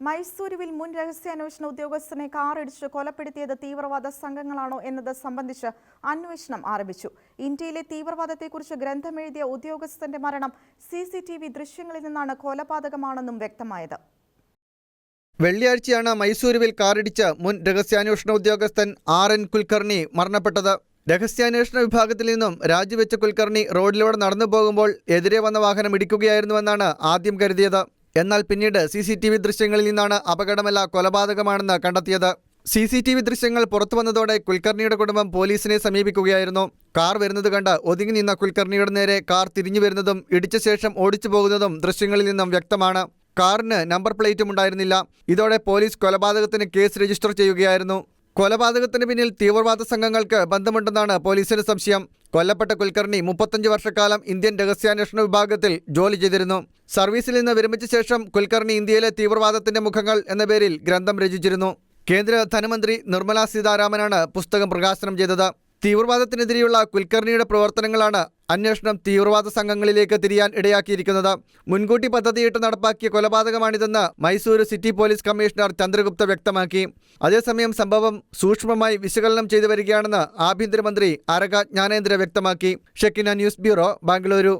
മൈസൂരുവിൽ മുൻ രഹസ്യാന്വേഷണ ഉദ്യോഗസ്ഥനെ കാറിടിച്ച് കൊലപ്പെടുത്തിയത് തീവ്രവാദ സംഘങ്ങളാണോ എന്നത് സംബന്ധിച്ച് അന്വേഷണം ആരംഭിച്ചു. ഇന്ത്യയിലെ തീവ്രവാദത്തെക്കുറിച്ച് ഗ്രന്ഥമെഴുതിയ ഉദ്യോഗസ്ഥന്റെ മരണം സി സി ടി വി ദൃശ്യങ്ങളിൽ നിന്നാണ് കൊലപാതകമാണെന്നും വ്യക്തമായത്. വെള്ളിയാഴ്ചയാണ് മൈസൂരുവിൽ കാറിടിച്ച് മുൻ രഹസ്യാന്വേഷണ ഉദ്യോഗസ്ഥൻ ആർ എൻ കുൽക്കർണി മരണപ്പെട്ടത്. രഹസ്യാന്വേഷണ വിഭാഗത്തിൽ നിന്നും രാജിവെച്ച കുൽക്കർണി റോഡിലൂടെ നടന്നു പോകുമ്പോൾ എതിരെ വന്ന വാഹനം ഇടിക്കുകയായിരുന്നുവെന്നാണ് ആദ്യം കരുതിയത്. എന്നാൽ പിന്നീട് സി സി ടി വി ദൃശ്യങ്ങളിൽ നിന്നാണ് അപകടമല്ല കൊലപാതകമാണെന്ന് കണ്ടെത്തിയത്. സി സി ടി വി ദൃശ്യങ്ങൾ പുറത്തു വന്നതോടെ കുൽക്കർണിയുടെ കുടുംബം പോലീസിനെ സമീപിക്കുകയായിരുന്നു. കാർ വരുന്നത് കണ്ട് ഒതുങ്ങി നിന്ന കുൽക്കർണിയുടെ നേരെ കാർ തിരിഞ്ഞു വരുന്നതും ഇടിച്ച ശേഷം ഓടിച്ചു പോകുന്നതും ദൃശ്യങ്ങളിൽ നിന്നും വ്യക്തമാണ്. കാറിന് നമ്പർ പ്ലേറ്റും ഉണ്ടായിരുന്നില്ല. ഇതോടെ പോലീസ് കൊലപാതകത്തിന് കേസ് രജിസ്റ്റർ ചെയ്യുകയായിരുന്നു. കൊലപാതകത്തിന് പിന്നിൽ തീവ്രവാദ സംഘങ്ങൾക്ക് ബന്ധമുണ്ടെന്നാണ് പോലീസിന് സംശയം. കൊല്ലപ്പെട്ട കുൽക്കർണി മുപ്പത്തഞ്ച് വർഷക്കാലം ഇന്ത്യൻ രഹസ്യാന്വേഷണ വിഭാഗത്തിൽ ജോലി ചെയ്തിരുന്നു. സർവീസിൽ നിന്ന് വിരമിച്ച ശേഷം കുൽക്കർണി ഇന്ത്യയിലെ തീവ്രവാദത്തിന്റെ മുഖങ്ങൾ എന്ന പേരിൽ ഗ്രന്ഥം രചിച്ചിരുന്നു. കേന്ദ്ര ധനമന്ത്രി നിർമ്മലാ സീതാരാമനാണ് പുസ്തകം പ്രകാശനം ചെയ്തത്. തീവ്രവാദത്തിനെതിരെയുള്ള കുൽക്കർണിയുടെ പ്രവർത്തനങ്ങളാണ് അന്വേഷണം തീവ്രവാദ സംഘങ്ങളിലേക്ക് തിരിയാൻ ഇടയാക്കിയിരിക്കുന്നത്. മുൻകൂട്ടി പദ്ധതിയിട്ട് നടപ്പാക്കിയ കൊലപാതകമാണിതെന്ന് Mysuru city police commissioner Chandragupta വ്യക്തമാക്കി. അതേസമയം സംഭവം സൂക്ഷ്മമായി വിശകലനം ചെയ്തു വരികയാണെന്ന് ആഭ്യന്തരമന്ത്രി അരക ജ്ഞാനേന്ദ്ര വ്യക്തമാക്കി. Shekkina news bureau Bengaluru.